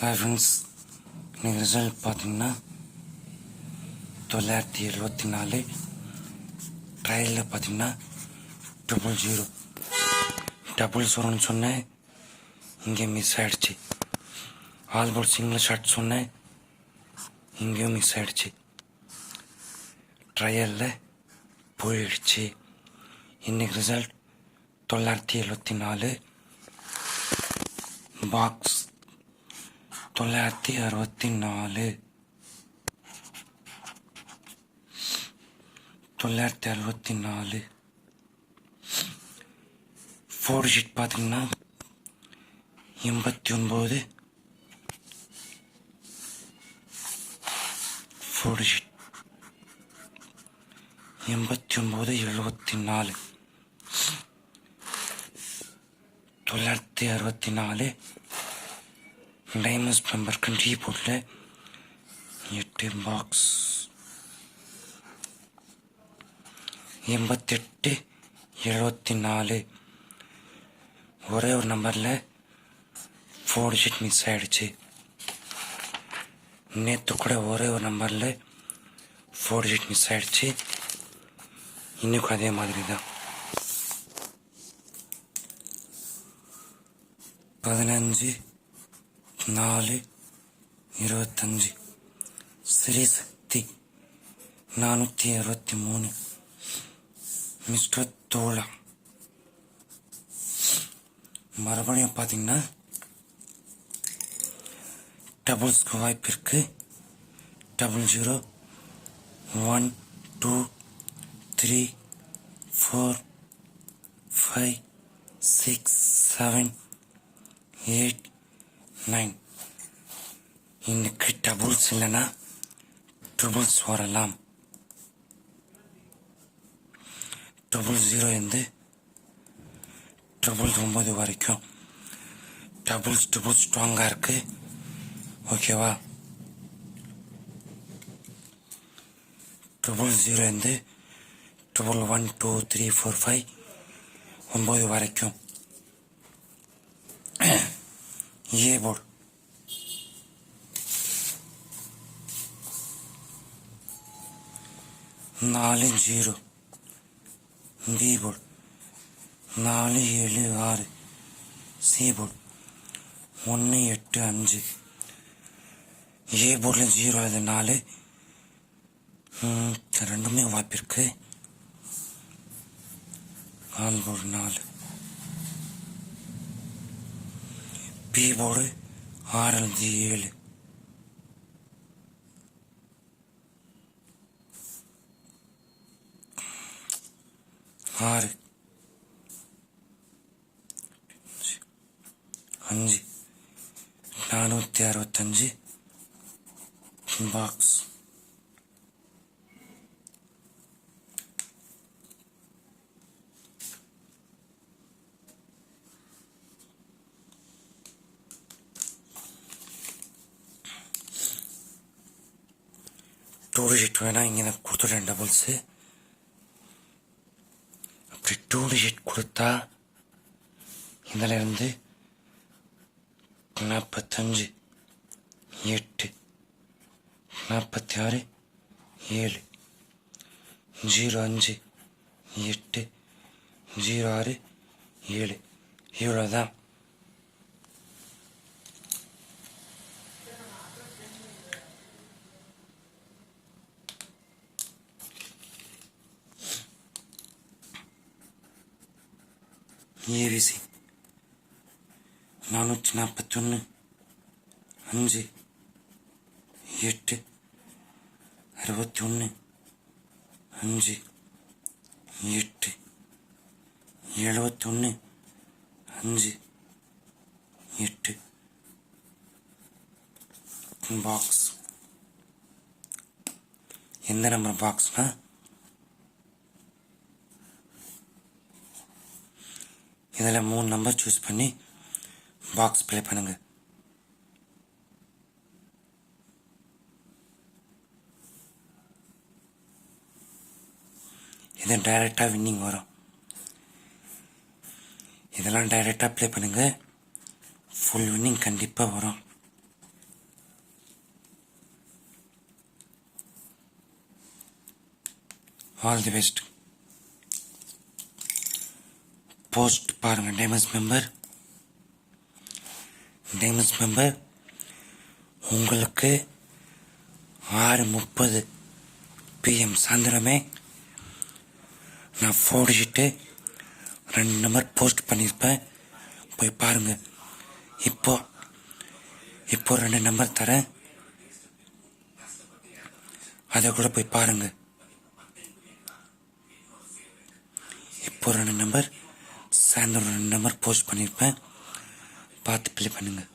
Hi friends இன்னைக்கு result பார்த்தீங்கன்னா தொள்ளாயிரத்தி எழுபத்தி நாலு ட்ரையலில் பார்த்தீங்கன்னா ட்ரிபிள் ஜீரோ டபுள் ஜீரோன்னு சொன்னேன் இங்கே மிஸ் ஆகிடுச்சு ஆல் போல் சிங்கிள் ஷாட் சொன்னேன் இங்கேயும் மிஸ் ஆகிடுச்சு ட்ரையலில் போயிடுச்சு இன்னைக்கு ரிசல்ட் தொள்ளாயிரத்தி எழுபத்தி நாலு பாக்ஸ் தொள்ளாயிரத்தி அறுபத்தி நாலு தொள்ளாயிரத்தி அறுபத்தி நாலு ஃபோர் ஷீட் பார்த்தீங்கன்னா எண்பத்தி ஒன்பது. ஃபோர் ஷீட் எண்பத்தி ஒன்பது எழுபத்தி நாலு தொள்ளாயிரத்தி அறுபத்தி நாலு டைமண்ட்ஸ் மெம்பர் கண்ட்ரி போர்டில் எட்டு பாக்ஸ் எண்பத்தெட்டு எழுபத்தி நாலு ஒரே ஒரு நம்பரில் ஃபோர் டிஜிட் மிஸ் ஆகிடுச்சு நேற்று கூட ஒரே ஒரு நம்பரில் ஃபோர் டிஜிட் மிஸ் ஆகிடுச்சு இன்றைக்கும் அதே மாதிரி தான் பதினஞ்சு நாலு இருபத்தஞ்சு. ஸ்ரீ சக்தி நானூற்றி அறுபத்தி மூணு. மிஸ்டர் தோழா. மறுபடியும் பார்த்தீங்கன்னா டபுள்ஸ்க்கு வாய்ப்பு இருக்கு. Double zero one two three four five six seven eight nine இன்னைக்கு டபுள்ஸ் இல்லைன்னா ட்ரிபிள்ஸ் வரலாம் டபுள் ஜீரோ இருந்து ட்ரிபிள் ஒம்பது வரைக்கும். டபுள்ஸ் ட்ரிபிள் ஸ்ட்ராங்காக இருக்கு. ஓகேவா ட்ரிபிள் ஜீரோ இருந்து triple one two three four five ஒம்பது வரைக்கும். ஏ போர்டு நாலு ஜீரோ பி போர்டு நாலு ஏழு ஆறு. சி போர்டு ஒன்று எட்டு அஞ்சு. ஏ போர்டில் ஜீரோ இது நாலு. ரெண்டுமே வாய்ப்பிருக்கு ஆல் போர்டு நாலு. பி போர்டு ஆறு அஞ்சு ஏழு. ஆறு அஞ்சு நானூற்றி அறுபத்தஞ்சு பாக்ஸ் டூ டிஜிட் வேணா இங்கே நான் கொடுத்துட்டேன் டபுள்ஸு அப்படி கொடுத்தா இதிலிருந்து நாற்பத்தஞ்சு எட்டு நாற்பத்தி ஆறு ஏழு ஜீரோ அஞ்சு எட்டு ஜீரோ ஆறு ஏழு. இவ்வளோதான் ஏவிசி நானூற்றி நாற்பத்தொன்று அஞ்சு எட்டு அறுபத்தி ஒன்று அஞ்சு எட்டு எழுபத்தொன்று அஞ்சு எட்டு. பாக்ஸ் எந்த நம்பர் பாக்ஸ்னா இதில் மூணு நம்பர் சூஸ் பண்ணி பாக்ஸ் ப்ளே பண்ணுங்க. இது டைரெக்டாக வின்னிங் வரும். இதெல்லாம் டைரெக்டாக ப்ளே பண்ணுங்க. ஃபுல் வின்னிங் கண்டிப்பாக வரும். ஆல் தி பெஸ்ட் போஸ்ட் பாருங்கள் டேமஸ் மெம்பர் டேமஸ் மெம்பர் உங்களுக்கு ஆறு முப்பது பிஎம் சாயந்தரமே நான் ஃபோடிச்சுட்டு ரெண்டு நம்பர் போஸ்ட் பண்ணியிருப்பேன் போய் பாருங்கள் இப்போ இப்போ ரெண்டு நம்பர் தரேன். அதை கூட போய் பாருங்கள் இப்போ ரெண்டு நம்பர் சாயந்தரம் ரெண்டு நம்பர் போஸ்ட் பண்ணியிருப்பேன் பார்த்து ப்ளே பண்ணுங்கள்